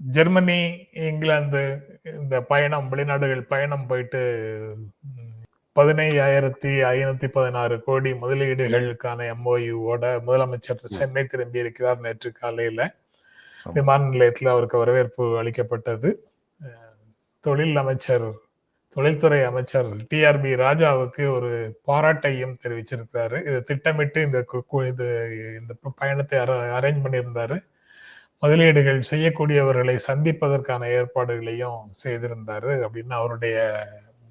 Germany England இந்த பயணம் வெளிநாடுகள் பயணம் போயிட்டு பதினையாயிரத்தி ஐநூத்தி பதினாறு கோடி முதலீடுகளுக்கான எம்ஓயுவோட முதலமைச்சர் சென்னை திரும்பி இருக்கிறார் நேற்று காலையில. விமான நிலையத்தில் அவருக்கு வரவேற்பு அளிக்கப்பட்டது. தொழில் அமைச்சர் தொழில்துறை அமைச்சர் டிஆர்பி ராஜாவுக்கு ஒரு பாராட்டையும் தெரிவிச்சிருக்கிறாரு. இது திட்டமிட்டு இந்த இது இந்த பயணத்தை அரேஞ்ச் பண்ணியிருந்தாரு. முதலீடுகள் செய்யக்கூடியவர்களை சந்திப்பதற்கான ஏற்பாடுகளையும் செய்திருந்தாரு. அப்படின்னு அவருடைய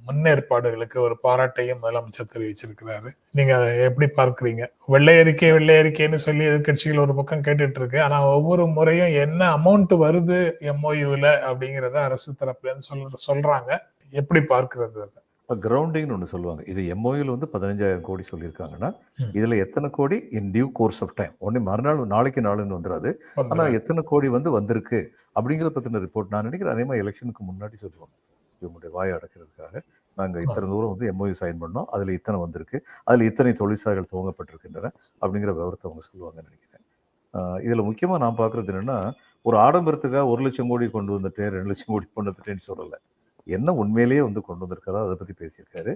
முன்னேற்பாடுகளுக்கு ஒரு பாராட்டையும் முதலமைச்சர் தெரிவிச்சிருக்கிறாரு. நீங்க எப்படி பார்க்கறீங்க? வெள்ளை அறிக்கை வெள்ளை அறிக்கைன்னு சொல்லி எதிர்கட்சிகள் ஒரு பக்கம் கேட்டுட்டு இருக்கு ஆனா ஒவ்வொரு முறையும் என்ன அமௌண்ட் வருது எம்ஓயூல அப்படிங்கிறத அரசு தரப்புல இருந்து சொல்ற சொல்றாங்க. எப்படி பார்க்கிறது அதை? இப்போ கிரவுண்டிங்னு ஒன்று சொல்லுவாங்க. இது எம்ஓயில் வந்து பதினஞ்சாயிரம் கோடி சொல்லியிருக்காங்கன்னா. இதில் எத்தனை கோடி? In due course of time ஒன்று மறுநாள் நாளைக்கு நாளுன்னு வந்துடாது வந்து- ஆனால் எத்தனை கோடி வந்து வந்திருக்கு? அப்படிங்கிற பற்றின ரிப்போர்ட் நான் நினைக்கிறேன். அதே மாதிரி எலெக்ஷனுக்கு முன்னாடி சொல்லுவாங்க. இவங்களுடைய வாயை அடக்கிறதுக்காக. நாங்கள் இத்தனை தூரம் வந்து எம்ஓயு சைன் பண்ணோம். அதில் இத்தனை வந்திருக்கு. அதில் இத்தனை தொழிற்சாலைகள் துவங்கப்பட்டிருக்கின்றன அப்படிங்கிற விவரத்தை அவங்க சொல்லுவாங்கன்னு நினைக்கிறேன். இதில் முக்கியமாக நான் பார்க்குறது என்னென்னா ஒரு ஆடம்பரத்துக்காக ஒரு லட்சம் கோடி கொண்டு வந்துட்டேன் ரெண்டு லட்சம் கோடி கொண்டு வந்துட்டேன்னு சொல்லலை. என்ன உண்மையிலேயே வந்து கொண்டு வந்திருக்காரோ அதை பற்றி பேசியிருக்காரு.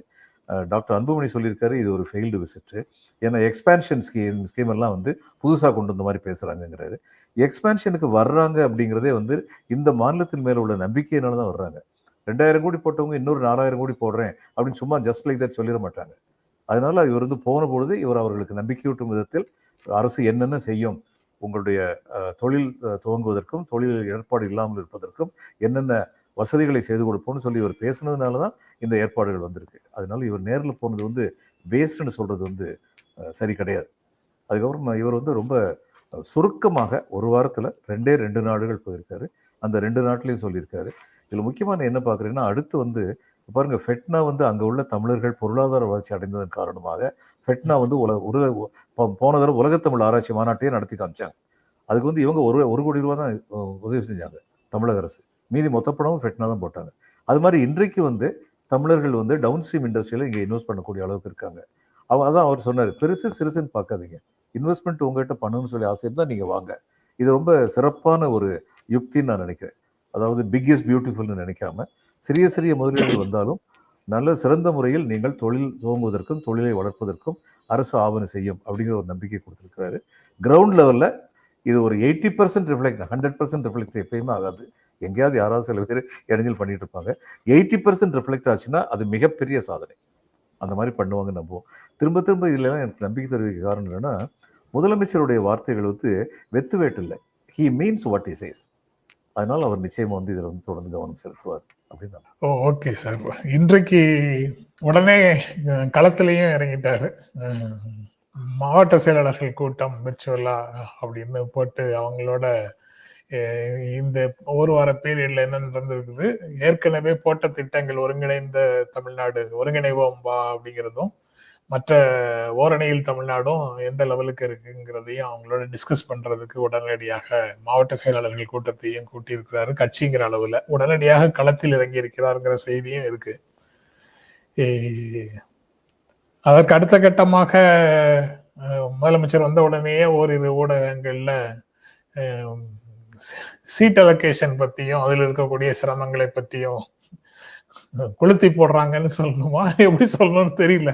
டாக்டர் அன்புமணி சொல்லியிருக்காரு இது ஒரு ஃபெயில்டு விசிட்டு ஏன்னா எக்ஸ்பேன்ஷன் ஸ்கீம் ஸ்கீம் எல்லாம் வந்து புதுசாக கொண்டு வந்த மாதிரி பேசுகிறாங்கங்கிறாரு எக்ஸ்பேன்ஷனுக்கு வர்றாங்க அப்படிங்கிறதே வந்து இந்த மாநிலத்தின் மேலே உள்ள நம்பிக்கையினால தான் வர்றாங்க. ரெண்டாயிரம் கோடி போட்டவங்க இன்னொரு நாலாயிரம் கோடி போடுறேன் அப்படின்னு சும்மா ஜஸ்ட் லைக் தட் சொல்லிட மாட்டாங்க. அதனால இவர் வந்து போன பொழுது இவர் அவர்களுக்கு நம்பிக்கையூட்டும் விதத்தில் அரசு என்னென்ன செய்யும் உங்களுடைய தொழில் துவங்குவதற்கும் தொழில் ஏற்பாடு இல்லாமல் இருப்பதற்கும் என்னென்ன வசதிகளை செய்து கொடுப்போம்னு சொல்லி இவர் பேசுனதுனால தான் இந்த ஏற்பாடுகள் வந்திருக்கு. அதனால இவர் நேரில் போனது வந்து வேஸ்ட்னு சொல்கிறது வந்து சரி கிடையாது. அதுக்கப்புறம் இவர் வந்து ரொம்ப சுருக்கமாக ஒரு வாரத்தில் ரெண்டே ரெண்டு நாடுகள் போயிருக்காரு. அந்த ரெண்டு நாட்டிலையும் சொல்லியிருக்காரு. இதில் முக்கியமான என்ன பார்க்குறீங்கன்னா அடுத்து வந்து பாருங்க ஃபெட்னா வந்து அங்கே உள்ள தமிழர்கள் பொருளாதார வளர்ச்சி அடைந்ததன் காரணமாக ஃபெட்னா வந்து உலக உலக போ- போன தடவை உலகத்தமிழ் ஆராய்ச்சி மாநாட்டையே நடத்தி காமிச்சாங்க. அதுக்கு வந்து இவங்க ஒரு ஒரு கோடி ரூபா தான் உதவி செஞ்சாங்க தமிழக அரசு. மீதி மொத்த பணமும் ஃபெட்னா தான் போட்டாங்க. அது மாதிரி இன்றைக்கு வந்து தமிழர்கள் வந்து டவுன் ஸ்ட்ரீம் இண்டஸ்ட்ரியில் இங்கே இன்வெஸ்ட் பண்ணக்கூடிய அளவுக்கு இருக்காங்க. அவ அதான் அவர் சொன்னார் பெருசு சிறுசுன்னு பார்க்காதீங்க. இன்வெஸ்ட்மெண்ட் உங்கள்கிட்ட பண்ணணும்னு சொல்லி ஆசை இருந்தால் நீங்கள் வாங்க. இது ரொம்ப சிறப்பான ஒரு யுக்தின்னு நான் நினைக்கிறேன். அதாவது பிக்கெஸ்ட் பியூட்டிஃபுல்னு நினைக்காம சிறிய சிறிய முதலீடுகள் வந்தாலும் நல்ல சிறந்த முறையில் நீங்கள் தொழில் துவங்குவதற்கும் தொழிலை வளர்ப்பதற்கும் அரசு ஆவணம் செய்யும் அப்படிங்கிற ஒரு நம்பிக்கை கொடுத்துருக்கிறாரு. கிரவுண்ட் லெவலில் இது ஒரு eighty percent reflect hundred percent reflect எப்பயுமே ஆகாது. எங்கேயாவது யாராவது சில பேர் இடைஞ்சல் பண்ணிட்டு இருப்பாங்க எயிட்டி பர்சன்ட் ரிஃப்ளெக்ட் ஆச்சுன்னா அது மிகப்பெரிய சாதனை. அந்த மாதிரி பண்ணுவாங்க நம்புவோம். திரும்ப திரும்ப இதுலலாம் எனக்கு நம்பிக்கை தெரிவிக்க காரணம் என்னன்னா முதலமைச்சருடைய வார்த்தைகள் வந்து வெத்து வேட்டில்லை இல்லை மீன்ஸ் வாட் இஸ் சேஸ் அதனால அவர் நிச்சயமா வந்து இதில் வந்து தொடர்ந்து கவனம் செலுத்துவார் அப்படின்னு ஓ ஓகே சார். இன்றைக்கு உடனே களத்திலையும் இறங்கிட்டார். மாவட்ட செயலாளர்கள் கூட்டம் விர்ச்சுவலா அப்படின்னு போட்டு அவங்களோட இந்த ஒரு வார பீரியட்ல என்ன நடந்திருக்குது? ஏற்கனவே போட்ட திட்டங்கள் ஒருங்கிணைந்த தமிழ்நாடு ஒருங்கிணைவோம் வா அப்படிங்கிறதும் மற்ற ஓரணியில் தமிழ்நாடும் எந்த லெவலுக்கு இருக்குங்கிறதையும் அவங்களோட டிஸ்கஸ் பண்றதுக்கு உடனடியாக மாவட்ட செயலாளர்கள் கூட்டத்தையும் கூட்டியிருக்கிறாரு. கட்சிங்கிற அளவுல உடனடியாக களத்தில் இறங்கி இருக்கிறாருங்கிற செய்தியும் இருக்கு. அதற்கு அடுத்த கட்டமாக முதலமைச்சர் வந்த உடனேயே ஓரிரு ஊடகங்கள்ல சீட் அலோகேஷன் பத்தியும் அதில் இருக்கக்கூடிய சிரமங்களை பத்தியும் கொளுத்தி போடுறாங்கன்னு சொல்லணுமா? எப்படி சொல்லணும்னு தெரியல.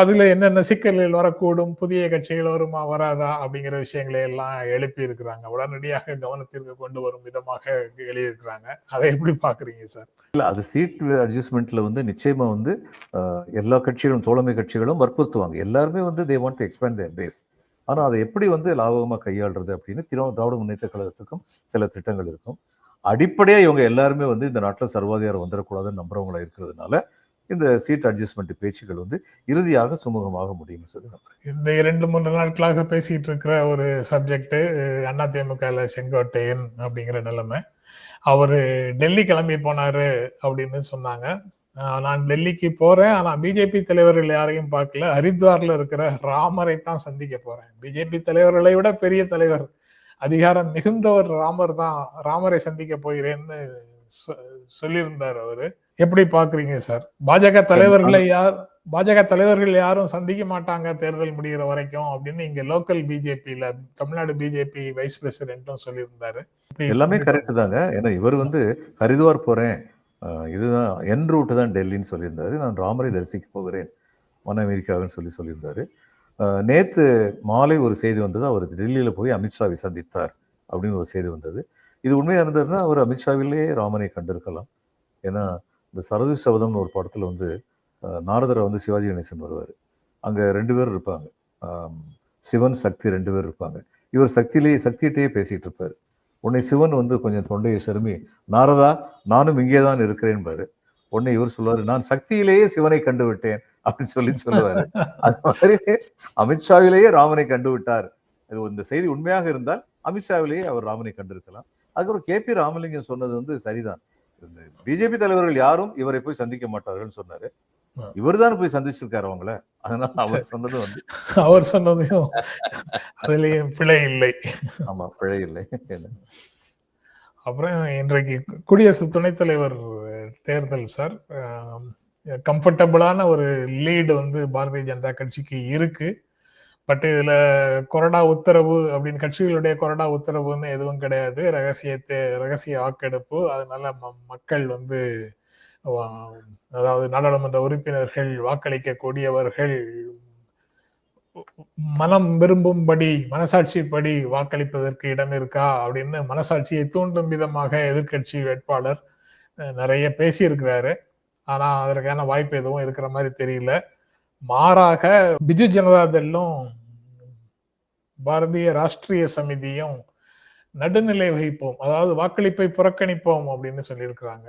அதுல என்னென்ன சிக்கல்கள் வரக்கூடும் புதிய கட்சிகள் வருமா வராதா அப்படிங்கிற விஷயங்களை எல்லாம் எழுப்பி இருக்கிறாங்க. உடனடியாக கவனத்திற்கு கொண்டு வரும் விதமாக எழுதியிருக்கிறாங்க. அதை எப்படி பாக்குறீங்க சார்? இல்ல அது சீட் அட்ஜஸ்ட்மெண்ட்ல வந்து நிச்சயமா வந்து எல்லா கட்சிகளும் தோழமை கட்சிகளும் வற்புறுத்துவாங்க. எல்லாருமே வந்து they want to expand their base ஆனால் அதை எப்படி வந்து லாபகமாக கையாளுறது அப்படின்னு திரு திராவிட முன்னேற்ற கழகத்துக்கும் சில திட்டங்கள் இருக்கும். அடிப்படையாக இவங்க எல்லாருமே வந்து இந்த நாட்டில் சர்வாதிகாரம் வந்துடக்கூடாதுன்னு நம்புறவங்களா இருக்கிறதுனால இந்த சீட் அட்ஜஸ்ட்மெண்ட் பேச்சுக்கள் வந்து இறுதியாக சுமூகமாக முடியும் சொல்லி இந்த இரண்டு மூன்று நாட்களாக பேசிட்டு இருக்கிற ஒரு சப்ஜெக்ட் அதிமுக செங்கோட்டையன் அப்படிங்கிற நிலைமை. அவரு டெல்லி கிளம்பி போனாரு அப்படின்னு சொன்னாங்க. நான் டெல்லிக்கு போறேன். ஆனா பிஜேபி தலைவர்கள் யாரையும் பார்க்கல. ஹரித்வார்ல இருக்கிற ராமரை தான் சந்திக்க போறேன். பிஜேபி தலைவர்களை விட பெரிய தலைவர் அதிகாரம் மிகுந்தவர் ராமர் தான் ராமரை சந்திக்க போகிறேன்னு சொல்லியிருந்தார் அவரு. எப்படி பாக்குறீங்க சார்? பாஜக தலைவர்களை யார் பாஜக தலைவர்கள் யாரும் சந்திக்க மாட்டாங்க தேர்தல் முடிகிற வரைக்கும் அப்படின்னு இங்க லோக்கல் பிஜேபியில தமிழ்நாடு பிஜேபி வைஸ் பிரசிடென்ட்டும் சொல்லியிருந்தாரு. எல்லாமே கரெக்ட் தாங்க. ஏன்னா இவர் வந்து ஹரித்வார் போறேன். இதுதான் என் ரூட்டு தான் டெல்லின்னு சொல்லியிருந்தார். நான் ராமரை தரிசிக்க போகிறேன். வன அமெரிக்காவுன்னு சொல்லி சொல்லியிருந்தார். நேற்று மாலை ஒரு செய்தி வந்தது. அவர் டெல்லியில் போய் அமித்ஷாவை சந்தித்தார் அப்படின்னு ஒரு செய்தி வந்தது. இது உண்மையாக இருந்ததுன்னா அவர் அமித்ஷாவிலேயே ராமனை கண்டிருக்கலாம். ஏன்னா இந்த சரது சபதம்னு ஒரு படத்தில் வந்து நாரதரை வந்து சிவாஜி கணேசன் வருவார். அங்கே ரெண்டு பேர் இருப்பாங்க. சிவன் சக்தி ரெண்டு பேர் இருப்பாங்க. இவர் சக்தியிலேயே சக்தியிட்டே பேசிகிட்டு இருப்பார். உன்னை சிவன் வந்து கொஞ்சம் தொண்டையை செருமி நாரதா நானும் இங்கே தான் இருக்கிறேன் பாரு. உடனே இவர் சொல்லுவாரு நான் சக்தியிலேயே சிவனை கண்டு விட்டேன் அப்படின்னு சொல்லி சொல்லுவாரு. அது மாதிரி அமித்ஷாவிலேயே ராமனை கண்டு விட்டார் இது இந்த செய்தி உண்மையாக இருந்தால் அமித்ஷாவிலேயே அவர் ராமனை கண்டிருக்கலாம். அதுக்கப்புறம் கே பி ராமலிங்கம் சொன்னது வந்து சரிதான். பிஜேபி தலைவர்கள் யாரும் இவரை போய் சந்திக்க மாட்டார்கள்னு சொன்னாரு. ஆ. இவர்தான் போய் சந்திச்சிருக்காரு அவங்கள. அதனால அவர் சொன்னது வந்து அவர் சொன்னதையும் அதுலயும் பிழை இல்லை. ஆமா பிழை இல்லை. அப்புறம் இன்றைக்கு குடியரசு துணைத் தலைவர் தேர்தல் சார். கம்ஃபர்டபுளான ஒரு லீடு வந்து பாரதிய ஜனதா கட்சிக்கு இருக்கு. பட் இதுல கொரடா உத்தரவு அப்படின்னு கட்சிகளுடைய கொரடா உத்தரவுன்னு எதுவும் கிடையாது. ரகசியத்தை ரகசிய வாக்கெடுப்பு. அதனால மக்கள் வந்து வா- அதாவது நாடாளுமன்ற உறுப்பினர்கள் வாக்களிக்க கூடியவர்கள் மனம் விரும்பும்படி மனசாட்சிப்படி வாக்களிப்பதற்கு இடம் இருக்கா அப்படின்னு மனசாட்சியை தூண்டும் விதமாக எதிர்க்கட்சி வேட்பாளர் நிறைய பேசியிருக்கிறாரு. ஆனா அதற்கான வாய்ப்பு எதுவும் இருக்கிற மாதிரி தெரியல. மாறாக பிஜு ஜனதா தள்ளும் பாரதிய ராஷ்டிரிய சமிதியும் நடுநிலை வகிப்போம். அதாவது வாக்களிப்பை புறக்கணிப்போம் அப்படின்னு சொல்லியிருக்கிறாங்க.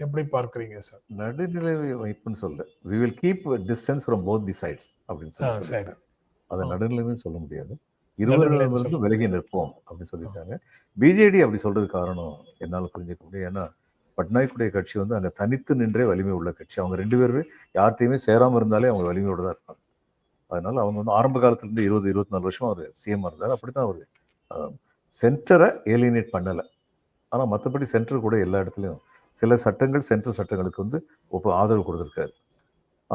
எப்படி பார்க்கறீங்க சார்? நடுநிலை வைப்புன்னு சொல்ல we will keep distance from both the sides அப்படின்னு சொல்லி. அதை. நடுநிலைன்னு சொல்ல முடியாது. இருவரிடமிருந்து விலகி நிற்போம் அப்படின்னு சொல்லிட்டாங்க பிஜேடி அப்படி சொல்றது காரணம் என்னால புரிஞ்சுக்க முடியும். ஏன்னா பட்நாயக்குடைய கட்சி வந்து அங்கே தனித்து நின்றே வலிமை உள்ள கட்சி. அவங்க ரெண்டு பேருமே யார்கிட்டையுமே சேராமல் இருந்தாலே அவங்க வலிமையோடு தான் இருப்பாங்க. அதனால அவங்க வந்து ஆரம்ப காலத்துலேருந்து இருபது இருபத்தி நாலு வருஷம் அவர் சிஎம் இருந்தார். அப்படித்தான் அவர் சென்டரை ஏலியனேட் பண்ணலை. ஆனால் மற்றபடி சென்டர் கூட எல்லா இடத்துலையும் சில சட்டங்கள் சென்ட்ரல் சட்டங்களுக்கு வந்து ஒப்பு ஆதரவு கொடுத்துருக்காரு.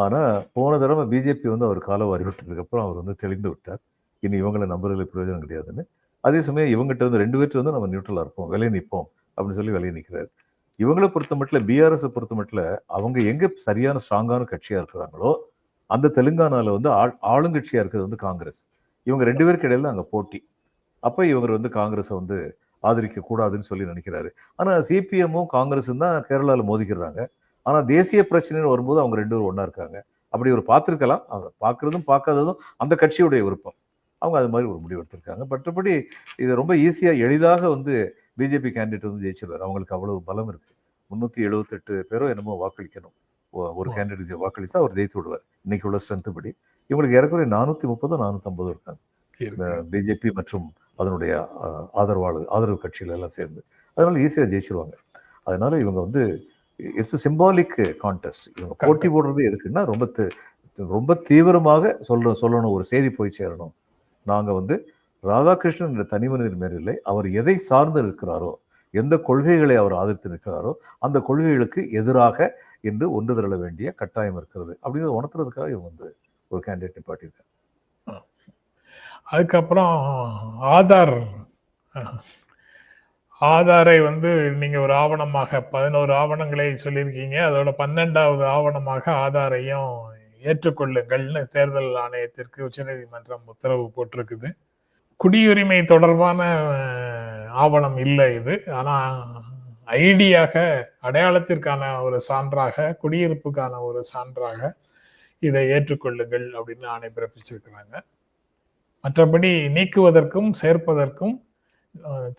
ஆனால் போன தடவை பிஜேபி வந்து அவர் காலம் அறிவிட்டதுக்கப்புறம் அவர் வந்து தெளிந்து விட்டார். இனி இவங்களை நம்புறதுல பிரயோஜனம் கிடையாதுன்னு. அதே சமயம் இவங்ககிட்ட வந்து ரெண்டு பேர்ட்டு வந்து நம்ம நியூட்ரலாக இருப்போம் விலையை நிற்போம் அப்படின்னு சொல்லி விலையை நிற்கிறார் இவங்களை பொறுத்த மட்டும் பிஆர்எஸ் பொறுத்த மட்டும் அவங்க எங்க சரியான ஸ்ட்ராங்கான கட்சியா இருக்கிறாங்களோ அந்த தெலுங்கானால வந்து ஆள்- ஆளுங்கட்சியா இருக்கிறது வந்து காங்கிரஸ். இவங்க ரெண்டு பேருக்கு இடையில அங்கே போட்டி. அப்போ இவர் வந்து காங்கிரஸை வந்து ஆதரிக்க கூடாதுன்னு சொல்லி நினைக்கிறாரு. ஆனால் சிபிஎம்மும் காங்கிரஸும் தான் கேரளாவில் மோதிக்கிறாங்க. ஆனால் தேசிய பிரச்சனைன்னு வரும்போது அவங்க ரெண்டு பேரும் ஒன்றா இருக்காங்க. அப்படி ஒரு பார்த்துருக்கலாம். அவங்க பார்க்கறதும் பார்க்காததும் அந்த கட்சியுடைய விருப்பம். அவங்க அது மாதிரி ஒரு முடிவு எடுத்திருக்காங்க மற்றபடி இது ரொம்ப ஈஸியாக எளிதாக வந்து பிஜேபி கேண்டிடேட் வந்து ஜெயிச்சிருவார். அவங்களுக்கு அவ்வளவு பலம் இருக்கு. முன்னூத்தி எழுபத்தெட்டு பேரோ என்னமோ வாக்களிக்கணும். ஒரு. கேண்டிடேட் வாக்களிச்சா அவர் ஜெயித்து விடுவார். இன்னைக்கு உள்ள ஸ்ட்ரென்த் படி. இவங்களுக்கு ஏறக்குறைய நானூத்தி முப்பதோ நானூத்தி ஐம்பதோ இருக்காங்க. இருக்கு. பிஜேபி மற்றும் அதனுடைய ஆதரவாளர் ஆதரவு கட்சிகள் எல்லாம் சேர்ந்து. அதனால ஈஸியா ஜெயிச்சிருவாங்க. அதனால இவங்க வந்து இட்ஸ் சிம்பாலிக் கான்டெஸ்ட் இவங்க போட்டி போடுறது எதுக்குன்னா ரொம்ப ரொம்ப தீவிரமாக சொல்ல சொல்லணும். ஒரு செய்தி போய் சேரணும். நாங்க வந்து ராதாகிருஷ்ணன் என்ற தனி மனிதர் மேல் இல்லை. அவர் எதை சார்ந்து இருக்கிறாரோ எந்த கொள்கைகளை அவர் ஆதரித்து நிற்கிறாரோ அந்த கொள்கைகளுக்கு எதிராக என்று ஒன்று திரள வேண்டிய கட்டாயம் இருக்கிறது. அப்படிங்கிறத உணர்த்துறதுக்காக இவங்க வந்து ஒரு கேண்டிடேட் நிப்பாட்டியிருக்காங்க. அதுக்கப்புறம் ஆதார் ஆதாரை வந்து நீங்கள் ஒரு ஆவணமாக பதினோரு ஆவணங்களை சொல்லியிருக்கீங்க. அதோட பன்னெண்டாவது ஆவணமாக ஆதாரையும் ஏற்றுக்கொள்ளுங்கள்னு தேர்தல் ஆணையத்திற்கு உச்சநீதிமன்றம் உத்தரவு போட்டிருக்குது. குடியுரிமை தொடர்பான ஆவணம் இல்லை இது. ஆனால் ஐடியாக அடையாளத்திற்கான ஒரு சான்றாக குடியிருப்புக்கான ஒரு சான்றாக இதை ஏற்றுக்கொள்ளுங்கள் அப்படின்னு ஆணை பிறப்பிச்சிருக்கிறாங்க. மற்றபடி நீக்குவதற்கும் சேர்ப்பதற்கும்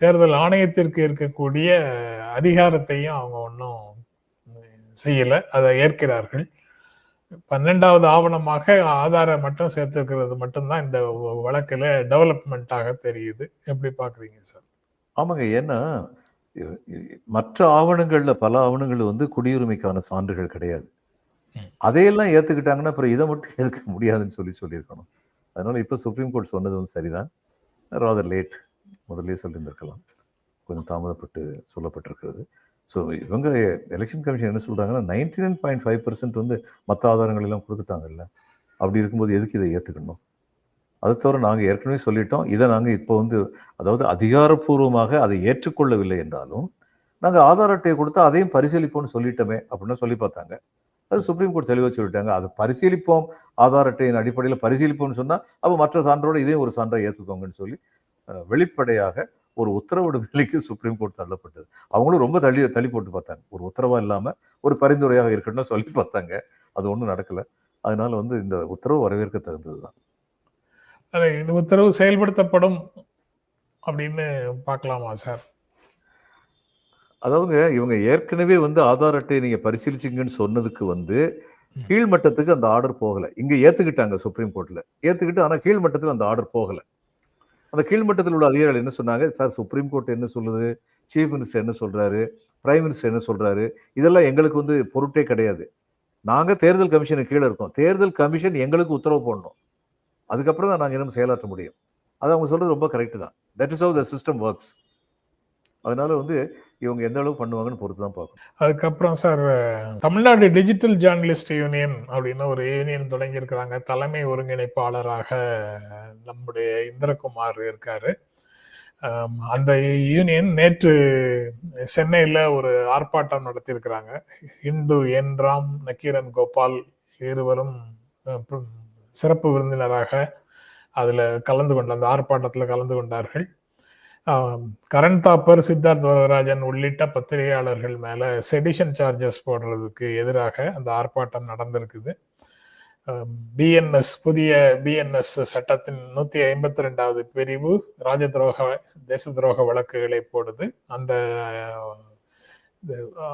தேர்தல் ஆணையத்திற்கு இருக்கக்கூடிய அதிகாரத்தையும் அவங்க ஒன்றும் செய்யலை. அதை ஏற்கிறார்கள். பன்னெண்டாவது ஆவணமாக ஆதார மட்டும் சேர்த்திருக்கிறது மட்டும்தான் இந்த வழக்குல டெவலப்மெண்ட்டாக தெரியுது. எப்படி பாக்குறீங்க சார்? ஆமாங்க. ஏன்னா மற்ற ஆவணங்கள்ல பல ஆவணங்கள் வந்து குடியுரிமைக்கான சான்றுகள் கிடையாது. அதையெல்லாம் ஏத்துக்கிட்டாங்கன்னா அப்புறம் இதை மட்டும் ஏற்க முடியாதுன்னு சொல்லி சொல்லியிருக்கணும். அதனால இப்ப சுப்ரீம் கோர்ட் சொன்னது வந்து சரிதான். ராதர் லேட் முதல்லயே சொல்லியிருந்திருக்கலாம். கொஞ்சம் தாமதப்பட்டு சொல்லப்பட்டிருக்கிறது. ஸோ இவங்க எலெக்ஷன் கமிஷன் என்ன சொல்கிறாங்கன்னா ninety nine point five percent வந்து மற்ற ஆதாரங்கள் எல்லாம் கொடுத்துட்டாங்கல்ல. அப்படி இருக்கும்போது எதுக்கு இதை ஏற்றுக்கணும் அதை தவிர நாங்கள் ஏற்கனவே சொல்லிட்டோம். இதை நாங்கள் இப்போ வந்து அதாவது அதிகாரப்பூர்வமாக அதை ஏற்றுக்கொள்ளவில்லை என்றாலும் நாங்கள் ஆதார் அட்டையை கொடுத்தா அதையும் பரிசீலிப்போம்னு சொல்லிட்டோமே அப்படின்னு சொல்லி பார்த்தாங்க. அது சுப்ரீம் கோர்ட் தெளிவாக சொல்லிட்டாங்க. அது பரிசீலிப்போம். ஆதார் அட்டையின் அடிப்படையில் பரிசீலிப்போம்னு சொன்னால் அப்போ மற்ற சான்றோடு இதையும் ஒரு சான்றை ஏற்றுக்கோங்கன்னு சொல்லி வெளிப்படையாக ஒரு உத்தரவிடும் நிலைக்கு சுப்ரீம் கோர்ட் தள்ளப்பட்டது. அவங்களும் ரொம்ப தள்ளி தள்ளி போட்டு பார்த்தாங்க. ஒரு உத்தரவா இல்லாம ஒரு பரிந்துரையாக இருக்கணும்னு சொல்லி பார்த்தாங்க. அது ஒன்றும் நடக்கல. அதனால வந்து இந்த உத்தரவு வரவேற்க தகுந்தது தான் இந்த உத்தரவு செயல்படுத்தப்படும் அப்படின்னு பார்க்கலாமா சார்? அதாவது இவங்க ஏற்கனவே வந்து ஆதார் அட்டையை நீங்க பரிசீலிச்சிங்கன்னு சொன்னதுக்கு வந்து கீழ்மட்டத்துக்கு அந்த ஆர்டர் போகல. இங்க ஏத்துக்கிட்டாங்க சுப்ரீம் கோர்ட்ல ஏத்துக்கிட்டு ஆனா கீழ்மட்டத்துக்கு அந்த ஆர்டர் போகல. அந்த கீழ்மட்டத்தில் உள்ள அதிகாரிகள் என்ன சொன்னாங்க? சார் சுப்ரீம் கோர்ட் என்ன சொல்லுது? சீஃப் மினிஸ்டர் என்ன சொல்றாரு? பிரைம் மினிஸ்டர் என்ன சொல்றாரு? இதெல்லாம் எங்களுக்கு வந்து பொருட்டே கிடையாது. நாங்கள் தேர்தல் கமிஷனுக்கு கீழே இருக்கோம். தேர்தல் கமிஷன் எங்களுக்கு உத்தரவு போடணும். அதுக்கப்புறம் தான் நாங்கள் இன்னும் செயலாற்ற முடியும். அது அவங்க சொல்றது ரொம்ப கரெக்டு தான். That is how the system works அதனால வந்து இவங்க எந்த அளவு பண்ணுவாங்கன்னு பொறுத்து தான் பார்க்கணும். அதுக்கப்புறம் sir Tamil Nadu digital journalist union அப்படின்னு ஒரு யூனியன் தொடங்கியிருக்கிறாங்க தலைமை ஒருங்கிணைப்பாளராக நம்முடைய இந்திரகுமார் இருக்காரு. அந்த யூனியன் நேற்று சென்னையில் ஒரு ஆர்ப்பாட்டம் நடத்தியிருக்கிறாங்க. இந்து என் ராம் நக்கீரன் கோபால் இருவரும் சிறப்பு விருந்தினராக அதில் கலந்து கொண்ட அந்த ஆர்ப்பாட்டத்தில் கலந்து கொண்டார்கள். கரண் தாப்பர் சித்தார்த் வரதராஜன் உள்ளிட்ட பத்திரிகையாளர்கள் மேலே செடிஷன் சார்ஜஸ் போடுறதுக்கு எதிராக அந்த ஆர்ப்பாட்டம் நடந்திருக்குது. பிஎன்எஸ் புதிய பிஎன்எஸ் சட்டத்தின் நூற்றி ஐம்பத்தி ரெண்டாவது பிரிவு ராஜ துரோக தேச துரோக வழக்குகளை போடுது. அந்த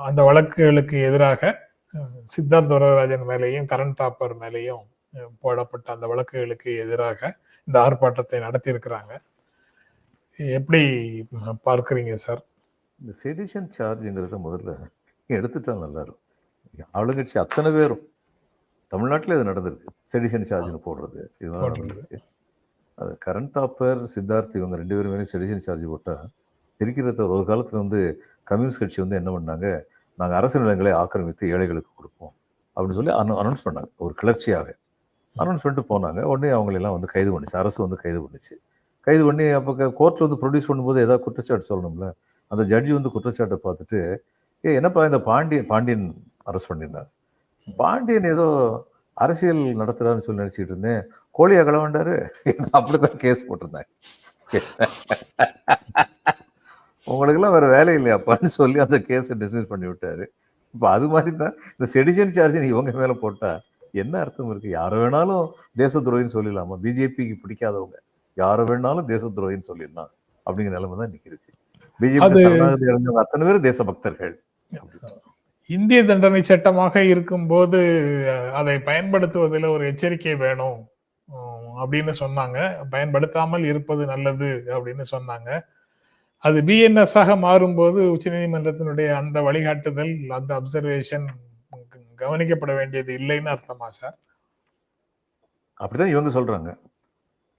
அந்த வழக்குகளுக்கு எதிராக சித்தார்த் வரதராஜன் மேலேயும் கரண் தாப்பர் மேலேயும் போடப்பட்ட அந்த வழக்குகளுக்கு எதிராக இந்த ஆர்ப்பாட்டத்தை நடத்தியிருக்கிறாங்க. எப்படி பார்க்குறீங்க சார்? இந்த செடிஷன் சார்ஜுங்கிறத முதல்ல எடுத்துட்டா நல்லா இருக்கும் ஆளுங்கட்சி அத்தனை பேரும். தமிழ்நாட்டில் இது நடந்திருக்கு. செடிஷன் சார்ஜ்னு போடுறது. இதெல்லாம். நடந்திருக்கு அது கரண் தாப்பர் சித்தார்த் இவங்க ரெண்டு பேருமே செடிஷன் சார்ஜ் போட்டா இருக்கிறத ஒரு காலத்துல வந்து கம்யூனிஸ்ட் கட்சி வந்து என்ன பண்ணாங்க? நாங்க அரசு நிலங்களை ஆக்கிரமித்து ஏழைகளுக்கு கொடுப்போம். அப்படின்னு சொல்லி அனௌன்ஸ் பண்ணாங்க. ஒரு கிளர்ச்சியாக. அனௌன்ஸ் பண்ணிட்டு போனாங்க. உடனே அவங்களெல்லாம் வந்து கைது பண்ணுச்சு. அரசு வந்து கைது பண்ணுச்சு. கைது பண்ணி அப்போ கோர்ட்டில் வந்து ப்ரொடியூஸ் பண்ணும்போது ஏதாவது குற்றச்சாட்டு சொல்லணும்ல? அந்த ஜட்ஜி வந்து குற்றச்சாட்டை பார்த்துட்டு ஏ என்னப்பா இந்த பாண்டியன் பாண்டியன் அரெஸ்ட் பண்ணியிருந்தாங்க பாண்டியன் ஏதோ அரசியல் நடத்துகிறான்னு சொல்லி நினச்சிக்கிட்டு இருந்தேன். கோழியா அப்படி தான் கேஸ் போட்டிருந்தேன் உங்களுக்கெல்லாம் வேறு வேலை இல்லையாப்பான்னு சொல்லி அந்த கேஸை டிஸ்மிஸ் பண்ணி விட்டாரு. இப்போ அது மாதிரி தான் இந்த செடிஷன் சார்ஜ் இவங்க மேலே போட்டால் என்ன அர்த்தம் இருக்குது யாரை வேணாலும் தேச துரோகின்னு சொல்லிடலாமா பிஜேபிக்கு பிடிக்காதவங்க. யாரை வேணாலும் தேச துரோகின்னு சொல்லிடலாம் அப்படிங்கிற நிலைமை தான் இன்னைக்கு இருக்கு. பிஜேபி அது- சரணாகதி அடைஞ்சவங்க அத்தனை பேரும் தேசபக்தர்கள். இந்திய தண்டனை சட்டமாக இருக்கும்போது அதை பயன்படுத்துவதில் ஒரு எச்சரிக்கை வேணும் அப்படின்னு சொன்னாங்க. பயன்படுத்தாமல் இருப்பது நல்லது அப்படின்னு சொன்னாங்க. அது பிஎன்எஸ் ஆக மாறும்போது உச்சநீதிமன்றத்தினுடைய அந்த வழிகாட்டுதல் அந்த அப்சர்வேஷன் கவனிக்கப்பட வேண்டியது இல்லைன்னு அர்த்தமா சார்? அப்படிதான் இவங்க சொல்றாங்க.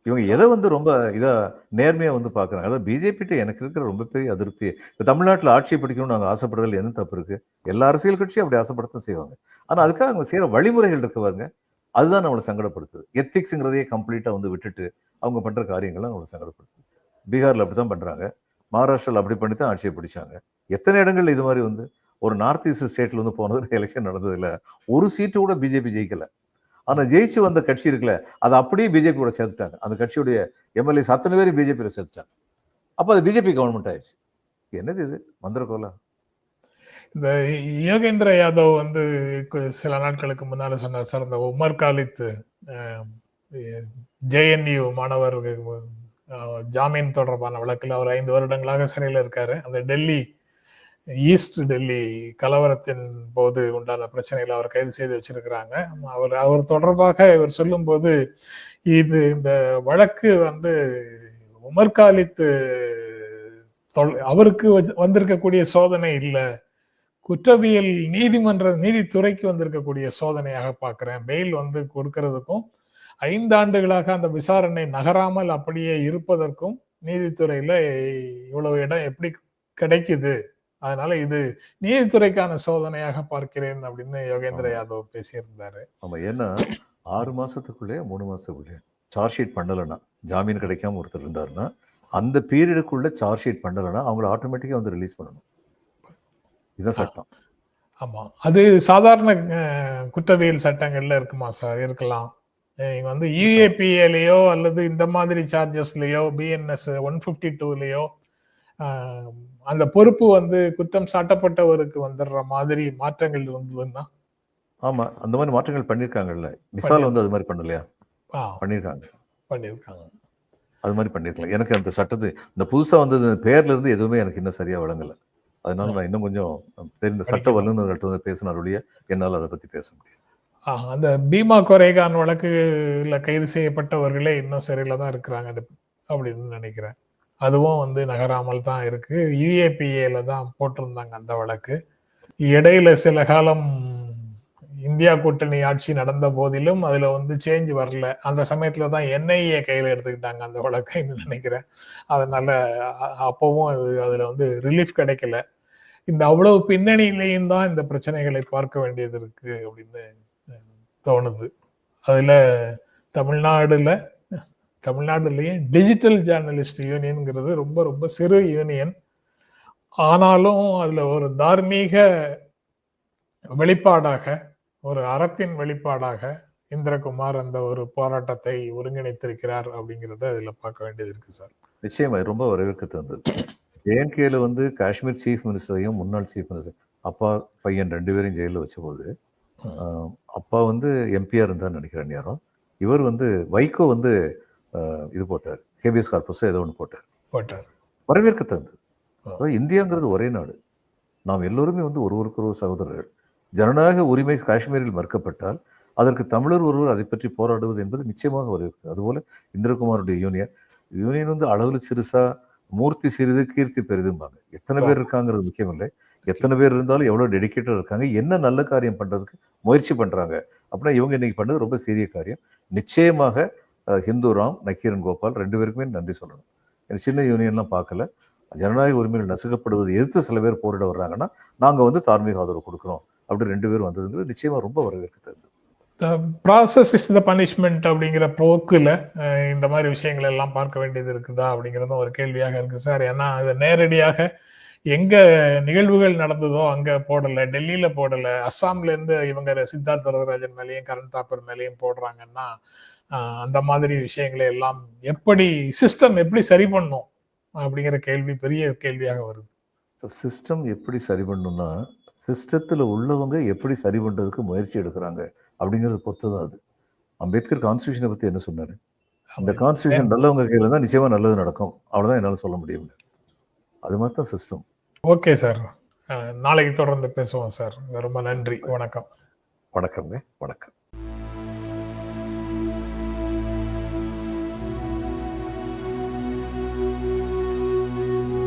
இவங்க எதை வந்து ரொம்ப இதாக நேர்மையாக வந்து பார்க்குறாங்க அதாவது பிஜேபிகிட்ட எனக்கு இருக்கிற ரொம்ப பெரிய அதிருப்தி. இப்போ தமிழ்நாட்டில் ஆட்சியை பிடிக்கணும்னு நாங்கள் ஆசைப்படுறதுல என்ன தப்பு இருக்குது எல்லா அரசியல் கட்சியும் அப்படி ஆசைப்படத்தான் செய்வாங்க. ஆனால் அதுக்காக அவங்க செய்கிற வழிமுறைகள் இருக்கு பாருங்க. அதுதான் நம்மளை சங்கடப்படுத்துது. எத்திக்ஸுங்கிறதையே கம்ப்ளீட்டாக வந்து விட்டுட்டு அவங்க பண்ணுற காரியங்கள்லாம் நம்மளை சங்கடப்படுத்துது. பீகாரில் அப்படி தான் பண்ணுறாங்க மகாராஷ்டிராவில் அப்படி பண்ணி தான் ஆட்சியை பிடிச்சாங்க. எத்தனை இடங்கள் இது மாதிரி வந்து ஒரு நார்த் ஈஸ்ட் ஸ்டேட்டில் வந்து போனது எலெக்ஷன் நடந்ததில்லை. ஒரு சீட்டு கூட பிஜேபி ஜெயிக்கலை. ஆனால் ஜெயிச்சு வந்த கட்சி இருக்குல்ல அதை அப்படியே பிஜேபி கூட சேர்த்துட்டாங்க. அந்த கட்சியுடைய எம்எல்ஏஸ் அத்தனை பேரும் பிஜேபியில் சேர்த்துட்டாங்க. அப்போ அது பிஜேபி கவர்மெண்ட் ஆயிடுச்சு. என்னது இது? மந்திரக்கோலா இந்த யோகேந்திர யாதவ் வந்து சில நாட்களுக்கு முன்னால சொன்னார் சார் இந்த உமர் காலித் ஜேஎன்யூ மாணவர் ஜாமீன் தொடர்பான வழக்கில் அவர் ஐந்து வருடங்களாக சிறையில் இருக்காரு. அந்த டெல்லி ஈஸ்ட் டெல்லி கலவரத்தின் போது உண்டான பிரச்சனைகளை அவர் கைது செய்து வச்சிருக்கிறாங்க. அவர் அவர் தொடர்பாக இவர் சொல்லும்போது இது இந்த வழக்கு வந்து உமர் காலித்து தொல்- அவருக்கு வந்திருக்கக்கூடிய சோதனை இல்லை. குற்றவியல் நீதிமன்ற நீதித்துறைக்கு வந்திருக்கக்கூடிய சோதனையாக பார்க்குறேன். பெயில் வந்து கொடுக்கறதுக்கும் ஐந்தாண்டுகளாக அந்த விசாரணை நகராமல் அப்படியே இருப்பதற்கும் நீதித்துறையில இவ்வளவு இடம் எப்படி கிடைக்குது? அதனால இது நீதித்துறைக்கான சோதனையாக பார்க்கிறேன் அப்படின்னு யோகேந்திர. யாதவ் பேசியிருந்தாரு. ஆமா ஏன்னா ஆறு மாசத்துக்குள்ளே மூணு மாசத்துக்குள்ளே சார்ஜ் ஷீட் பண்ணலைன்னா ஜாமீன் கிடைக்காம ஒருத்தர் இருந்தாருன்னா அந்த பீரியடுக்குள்ள சார்ஜ் ஷீட் பண்ணலைன்னா அவங்கள ஆட்டோமேட்டிக்காக வந்து ரிலீஸ் பண்ணணும். இதுதான் சட்டம். ஆமா. அது சாதாரண குற்றவியல் சட்டங்கள்ல இருக்குமா சார்? இருக்கலாம். இங்க வந்து யூஏபிஏலயோ அல்லது இந்த மாதிரி சார்ஜஸ்லயோ பிஎன்எஸ் ஒன் பிப்டி டூலயோ அந்த பொறுப்பு வந்து குற்றம் சாட்டப்பட்டவருக்கு வந்துடுற மாதிரி மாற்றங்கள் இருந்ததுன்னா? ஆமா அந்த மாதிரி மாற்றங்கள் பண்ணியிருக்காங்கல்ல மிசால் வந்து அது மாதிரி பண்ணலையா? ஆ, பண்ணியிருக்காங்க பண்ணியிருக்காங்க அது மாதிரி பண்ணியிருக்கலாம் எனக்கு அந்த சட்டத்து இந்த புதுசா வந்தது பேர்ல இருந்து எதுவுமே எனக்கு இன்னும் சரியா வழங்கல அதனால நான் இன்னும் கொஞ்சம் தெரிந்த சட்ட. வல்லுநர்கள்ட்ட வந்து பேசினார் ஒழிய என்னால் அதை பத்தி பேச முடியாது. ஆ, அந்த பீமா கொரேகான் வழக்குல கைது செய்யப்பட்டவர்களே இன்னும் சிறையில தான் இருக்கிறாங்க அப்படின்னு நினைக்கிறேன். அதுவும் வந்து நகராமல் தான் இருக்கு. யுஏபிஏல தான் போட்டிருந்தாங்க அந்த வழக்கு. இடையில சில காலம் இந்தியா கூட்டணி ஆட்சி நடந்த போதிலும் அதுல வந்து சேஞ்ச் வரல. அந்த சமயத்துல தான் என்ஐஏ கையில எடுத்துக்கிட்டாங்க அந்த வழக்கைன்னு நினைக்கிறேன். அதனால அப்போவும் அப்பவும் அது அதுல வந்து ரிலீஃப் கிடைக்கல. இந்த அவ்வளவு பின்னணியிலையும் தான் இந்த பிரச்சனைகளை பார்க்க வேண்டியது இருக்கு அப்படின்னு தோணுது. அதுல தமிழ்நாடுல தமிழ்நாடுலயே டிஜிட்டல் ஜேர்னலிஸ்ட் யூனியன்ங்கிறது ரொம்ப ரொம்ப சிறு யூனியன் ஆனாலும் அதுல ஒரு தார்மீக வெளிப்பாடாக ஒரு அறத்தின் வெளிப்பாடாக இந்திரகுமார் அந்த ஒரு போராட்டத்தை ஒருங்கிணைத்திருக்கிறார் அப்படிங்கறத அதுல பார்க்க வேண்டியது இருக்கு சார். நிச்சயமா ரொம்ப வரவேற்க தந்தது ஜேஎன்கேல வந்து காஷ்மீர் சீஃப் மினிஸ்டரையும் முன்னாள் சீஃப் மினிஸ்டர் அப்பா பையன் ரெண்டு பேரையும் ஜெயிலில் வச்சபோது அப்பா வந்து எம்பியாக இருந்தான்னு நினைக்கிறேன் யாரும் இவர் வந்து வைகோ வந்து இது போட்டார். ஹேபியஸ் கார்பஸ் ஏதோ ஒன்று போட்டார். போட்டார். வரவேற்க தந்தது அதாவது இந்தியாங்கிறது ஒரே நாடு. நாம் எல்லோருமே வந்து ஒருவருக்கு ஒரு சகோதரர்கள். ஜனநாயக உரிமை காஷ்மீரில் மறுக்கப்பட்டால் அதற்கு தமிழர் ஒருவர் அதை பற்றி போராடுவது என்பது நிச்சயமாக வரவேற்கிறது அதுபோல இந்திரகுமாருடைய யூனியன். யூனியன் வந்து அளவில் சிறுசா மூர்த்தி சிறிது கீர்த்தி பெரிதும்பாங்க. எத்தனை பேர் இருக்காங்கிறது முக்கியம் இல்லை எத்தனை பேர் இருந்தாலும் எவ்வளவு டெடிக்கேட்டட் இருக்காங்க. என்ன நல்ல காரியம் பண்றதுக்கு முயற்சி பண்றாங்க. அப்படின்னா இவங்க இன்னைக்கு பண்ணது ரொம்ப சீரிய காரியம். நிச்சயமாக ஹிந்து ராம் நக்கீரன் கோபால் ரெண்டு பேருக்குமே நன்றி சொல்லணும். எனக்கு சின்ன யூனியன்லாம் பார்க்கல. ஜனநாயக உரிமைகள் நசுக்கப்படுவது எதிர்த்து சில பேர் போரிட வர்றாங்கன்னா நாங்கள் வந்து தார்மீக ஆதரவு கொடுக்குறோம். அப்படி ரெண்டு பேர் வந்ததுங்கிறது நிச்சயமாக ரொம்ப வரவேற்கத்தக்கது ப்ராசஸ் இஸ் த பனிஷ்மெண்ட் அப்படிங்கிற போக்கில் இந்த மாதிரி விஷயங்கள் எல்லாம் பார்க்க வேண்டியது இருக்குதா அப்படிங்கிறதும் ஒரு கேள்வியாக இருக்குது சார். ஏன்னா அது நேரடியாக எங்க நிகழ்வுகள் நடந்ததோ அங்க போடல டெல்லியில போடல அஸ்ஸாம்ல இருந்து இவங்க சித்தார்த் வரதராஜன் மேலேயும் கரண் தாப்பர் மேலேயும் போடுறாங்கன்னா அந்த மாதிரி விஷயங்களை எல்லாம் எப்படி சிஸ்டம் எப்படி சரி பண்ணும் அப்படிங்கிற கேள்வி பெரிய கேள்வியாக வருது. சிஸ்டம் எப்படி சரி பண்ணணும்னா சிஸ்டத்தில் உள்ளவங்க எப்படி சரி பண்ணுறதுக்கு முயற்சி எடுக்கிறாங்க அப்படிங்கிறத பொறுத்து தான் அது. அம்பேத்கர் கான்ஸ்டியூஷனை பற்றி என்ன சொன்னார்? இந்த கான்ஸ்டியூஷன் நல்லவங்க கையில் தான் நிச்சயமாக நல்லது நடக்கும். அவ்வளோதான் என்னால் சொல்ல முடியும் அது மாதிரி தான் சிஸ்டம் ஓகே சார். நாளைக்கு தொடர்ந்து பேசுவோம் சார். ரொம்ப நன்றி. வணக்கம். வணக்கம்ங்க வணக்கம்.